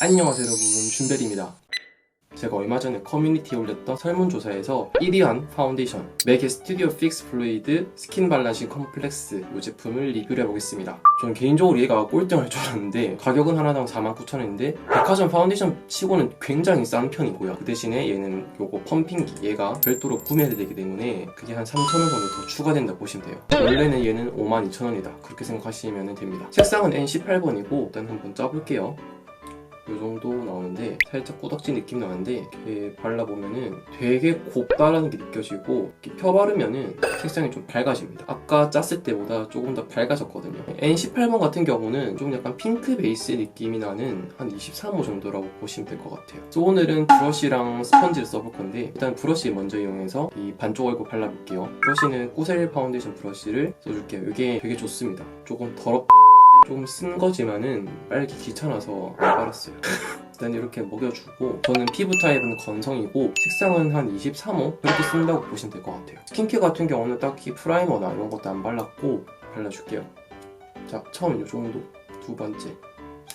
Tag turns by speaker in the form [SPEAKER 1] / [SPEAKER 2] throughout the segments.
[SPEAKER 1] 안녕하세요 여러분. 준벨입니다. 제가 얼마 전에 커뮤니티에 올렸던 설문조사에서 1위한 파운데이션 맥의 스튜디오 픽스 플루이드 스킨 발라싱 컴플렉스 이 제품을 리뷰를 해보겠습니다. 저는 개인적으로 얘가 꼴등할 줄 알았는데 가격은 하나당 49,000원인데 백화점 파운데이션 치고는 굉장히 싼 편이고요. 그 대신에 얘는 요거 펌핑기 얘가 별도로 구매해야 되기 때문에 그게 한 3,000원 정도 더 추가된다 보시면 돼요. 원래는 얘는 52,000원이다. 그렇게 생각하시면 됩니다. 색상은 N18번이고 일단 한번 짜볼게요 이 정도 나오는데 살짝 꾸덕지 느낌 나는데 이렇게 발라보면은 되게 곱다라는 게 느껴지고 이렇게 펴바르면은 색상이 좀 밝아집니다. 아까 짰을 때보다 조금 더 밝아졌거든요. N18번 같은 경우는 좀 약간 핑크 베이스 느낌이 나는 한 23호 정도라고 보시면 될 것 같아요. 그래서 오늘은 브러쉬랑 스펀지를 써볼 건데 일단 브러쉬 먼저 이용해서 이 반쪽 얼굴 발라볼게요. 브러쉬는 꾸셀 파운데이션 브러쉬를 써줄게요. 이게 되게 좋습니다. 조금 더럽 좀쓴 거지만은 빨기 귀찮아서 안 빨았어요. 일단 이렇게 먹여주고 저는 피부 타입은 건성이고 색상은 한 23호 그렇게 쓴다고 보시면 될 것 같아요. 스킨케어 같은 경우는 딱히 프라이머나 이런 것도 안 발랐고 발라줄게요. 자 처음 이 정도 두 번째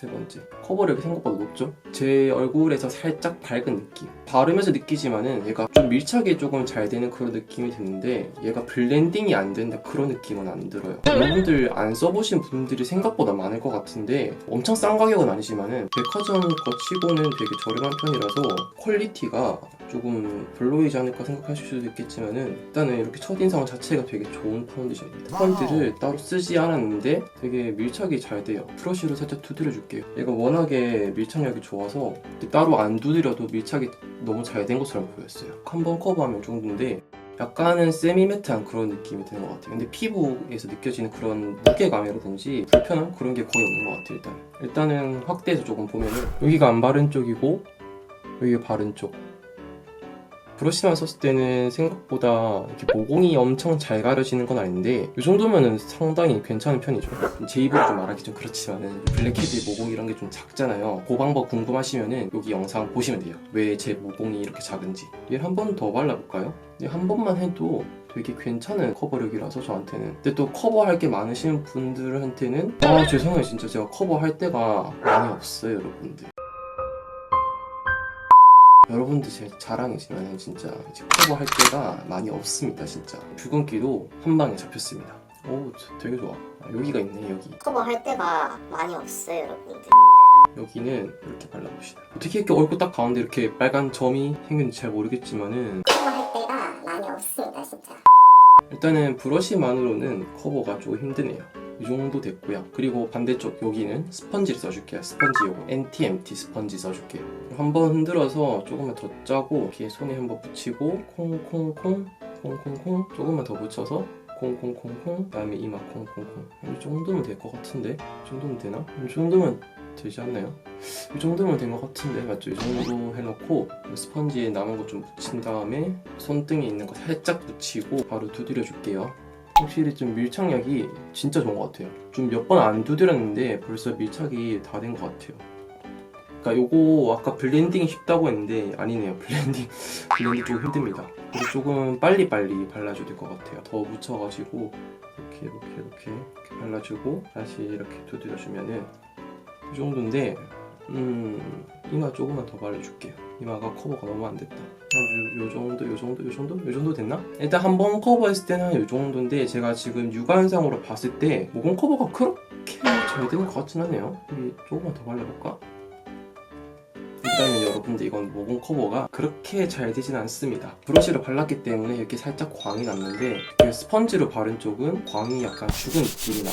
[SPEAKER 1] 세 번째. 커버력이 생각보다 높죠? 제 얼굴에서 살짝 밝은 느낌. 바르면서 느끼지만은 얘가 좀 밀착이 조금 잘 되는 그런 느낌이 드는데 얘가 블렌딩이 안 된다 그런 느낌은 안 들어요. 여러분들 안 써보신 분들이 생각보다 많을 것 같은데 엄청 싼 가격은 아니지만은 백화점 거 치고는 되게 저렴한 편이라서 퀄리티가 조금 별로이지 않을까 생각하실 수도 있겠지만은 일단은 이렇게 첫인상 자체가 되게 좋은 파운데이션입니다. 펀드를 따로 쓰지 않았는데 되게 밀착이 잘 돼요. 브러쉬로 살짝 두드려 줄게요. 얘가 워낙에 밀착력이 좋아서 따로 안 두드려도 밀착이 너무 잘 된 것처럼 보였어요. 한 번 커버하면 이 정도인데 약간은 세미매트한 그런 느낌이 드는 것 같아요. 근데 피부에서 느껴지는 그런 무게감이라든지 불편함? 그런 게 거의 없는 것 같아요 일단 일단은 확대해서 조금 보면은 여기가 안 바른 쪽이고 여기가 바른 쪽 브러쉬만 썼을 때는 생각보다 이렇게 모공이 엄청 잘 가려지는 건 아닌데 이 정도면은 상당히 괜찮은 편이죠. 제 입으로 좀 말하기 좀 그렇지만은 블랙헤드 모공 이런 게 좀 작잖아요. 그 방법 궁금하시면은 여기 영상 보시면 돼요. 왜 제 모공이 이렇게 작은지. 얘를 한 번 더 발라볼까요? 얘한 번만 해도 되게 괜찮은 커버력이라서 저한테는. 근데 또 커버할 게 많으신 분들한테는 아 죄송해요. 진짜 제가 커버할 때가 많이 없어요 여러분들 여러분들 제 자랑이지만 진짜 이제 커버 할 때가 많이 없습니다 진짜. 붉은기도 한 방에 잡혔습니다. 오 저- 되게 좋아. 아, 여기가 있네 여기.
[SPEAKER 2] 커버할 때가 많이 없어요 여러분들.
[SPEAKER 1] 여기는 이렇게 발라봅시다. 어떻게 이렇게 얼굴 딱 가운데 이렇게 빨간 점이 생겼는지 잘 모르겠지만은
[SPEAKER 2] 커버할 때가 많이 없습니다 진짜.
[SPEAKER 1] 일단은 브러쉬만으로는 커버가 조금 힘드네요 이 정도 됐고요. 그리고 반대쪽 여기는 스펀지를 써줄게요. 스펀지 요거. NTMT 스펀지 써줄게요. 한번 흔들어서 조금만 더 짜고 이렇게 손에 한번 붙이고 콩콩콩 콩콩콩 조금만 더 붙여서 콩콩콩콩 그다음에 이마 콩콩콩. 이 정도면 될 것 같은데? 이 정도면 되나? 이 정도면 되지 않나요? 이 정도면 된 것 같은데? 맞죠? 이 정도 해놓고 스펀지에 남은 거좀 묻힌 다음에 손등에 있는 거 살짝 붙이고 바로 두드려 줄게요 확실히 좀 밀착력이 진짜 좋은 것 같아요. 좀 몇 번 안 두드렸는데 벌써 밀착이 다 된 것 같아요. 그러니까 요거 아까 블렌딩이 쉽다고 했는데 아니네요. 블렌딩 블렌딩 조금 힘듭니다. 그래서 조금 빨리 빨리 발라줘야 될 것 같아요. 더 묻혀가지고 이렇게 이렇게 이렇게 발라주고 다시 이렇게 두드려주면은 이 정도인데 음 이마 조금만 더 발라줄게요 이마가 커버가 너무 안 됐다. 한 요, 요 정도 요 정도 요 정도? 요 정도 됐나? 일단 한 번 커버했을 때는 한 요 정도인데 제가 지금 육안상으로 봤을 때 모공 커버가 그렇게 잘 되는 것 같진 않네요. 조금만 더 발라볼까? 일단은 여러분들 이건 모공 커버가 그렇게 잘 되진 않습니다. 브러쉬를 발랐기 때문에 이렇게 살짝 광이 났는데 그 스펀지로 바른 쪽은 광이 약간 죽은 느낌이 나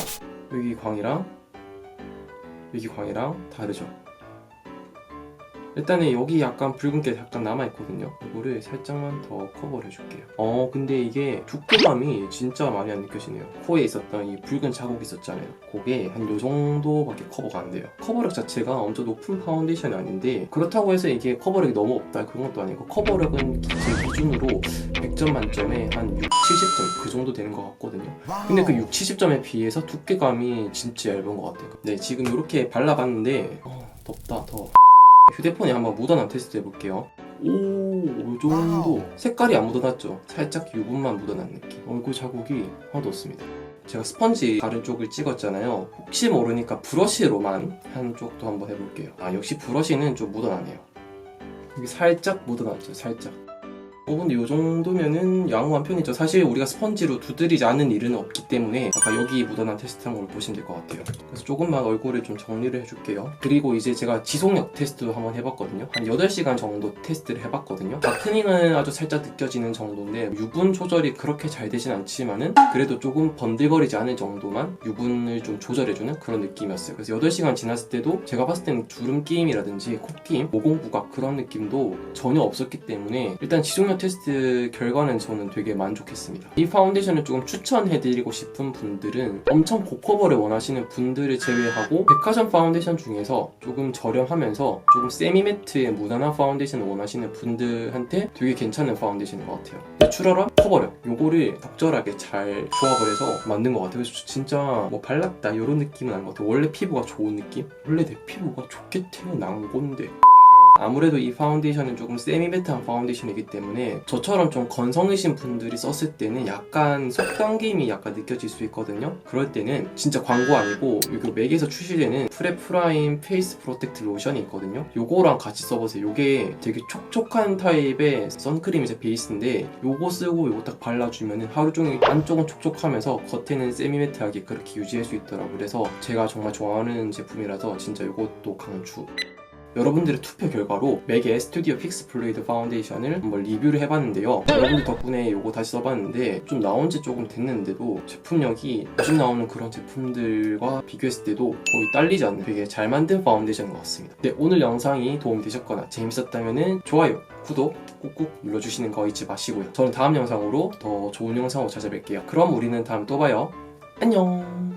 [SPEAKER 1] 여기 광이랑 여기 광이랑 다르죠 일단은 여기 약간 붉은게 약간 남아있거든요. 이거를 살짝만 더 커버를 해줄게요. 어 근데 이게 두께감이 진짜 많이 안 느껴지네요. 코에 있었던 이 붉은 자국이 있었잖아요. 그게 한 요 정도밖에 커버가 안 돼요. 커버력 자체가 엄청 높은 파운데이션이 아닌데 그렇다고 해서 이게 커버력이 너무 없다 그런 것도 아니고 커버력은 제 기준으로 100점 만점에 한 6, 70점 그 정도 되는 것 같거든요. 근데 그 6, 70점에 비해서 두께감이 진짜 얇은 것 같아요. 네 지금 이렇게 발라봤는데 어, 덥다 더 휴대폰에 한번 묻어난 테스트 해볼게요. 오, 이 정도. 색깔이 안 묻어났죠? 살짝 유분만 묻어난 느낌. 얼굴 자국이 하나도 없습니다. 제가 스펀지 다른 쪽을 찍었잖아요. 혹시 모르니까 브러쉬로만 한쪽도 한번 해볼게요. 아 역시 브러쉬는 좀 묻어나네요. 여기 살짝 묻어났죠, 살짝. 어, 근데 이 정도면은 양호한 편이죠. 사실 우리가 스펀지로 두드리지 않는 일은 없기 때문에 아까 여기 묻어난 테스트한 걸 보시면 될 것 같아요. 그래서 조금만 얼굴을 좀 정리를 해줄게요. 그리고 이제 제가 지속력 테스트도 한번 해봤거든요. 한 8시간 정도 테스트를 해봤거든요. 다크닝은 아주 살짝 느껴지는 정도인데 유분 조절이 그렇게 잘 되진 않지만은 그래도 조금 번들거리지 않을 정도만 유분을 좀 조절해주는 그런 느낌이었어요. 그래서 8시간 지났을 때도 제가 봤을 때는 주름 끼임이라든지 코 끼임, 모공 부각 그런 느낌도 전혀 없었기 때문에 일단 지속력 테스트 결과는 저는 되게 만족했습니다. 이 파운데이션을 조금 추천해드리고 싶은 분들은 엄청 고커버를 원하시는 분들을 제외하고 백화점 파운데이션 중에서 조금 저렴하면서 조금 세미매트의 무난한 파운데이션을 원하시는 분들한테 되게 괜찮은 파운데이션인 것 같아요. 내추럴한 커버력 요거를 적절하게 잘 조합을 해서 만든 것 같아요. 그래서 진짜 뭐 발랐다 이런 느낌은 아닌 것 같아요. 원래 피부가 좋은 느낌? 원래 내 피부가 좋게 태어난 건데 아무래도 이 파운데이션은 조금 세미매트한 파운데이션이기 때문에 저처럼 좀 건성이신 분들이 썼을 때는 약간 속당김이 약간 느껴질 수 있거든요. 그럴 때는 진짜 광고 아니고 여기 맥에서 출시되는 프레 프라임 페이스 프로텍트 로션이 있거든요. 요거랑 같이 써보세요. 요게 되게 촉촉한 타입의 선크림이자 베이스인데 요거 쓰고 요거 딱 발라주면 하루 종일 안쪽은 촉촉하면서 겉에는 세미매트하게 그렇게 유지할 수 있더라고요. 그래서 제가 정말 좋아하는 제품이라서 진짜 요것도 강추. 여러분들의 투표 결과로 맥의 스튜디오 픽스 플루이드 파운데이션을 한번 리뷰를 해봤는데요. 여러분들 덕분에 이거 다시 써봤는데 좀 나온 지 조금 됐는데도 제품력이 요즘 나오는 그런 제품들과 비교했을 때도 거의 딸리지 않는 되게 잘 만든 파운데이션인 것 같습니다. 네, 오늘 영상이 도움이 되셨거나 재밌었다면 좋아요, 구독 꾹꾹 눌러주시는 거 잊지 마시고요. 저는 다음 영상으로 더 좋은 영상으로 찾아뵐게요. 그럼 우리는 다음에 또 봐요. 안녕!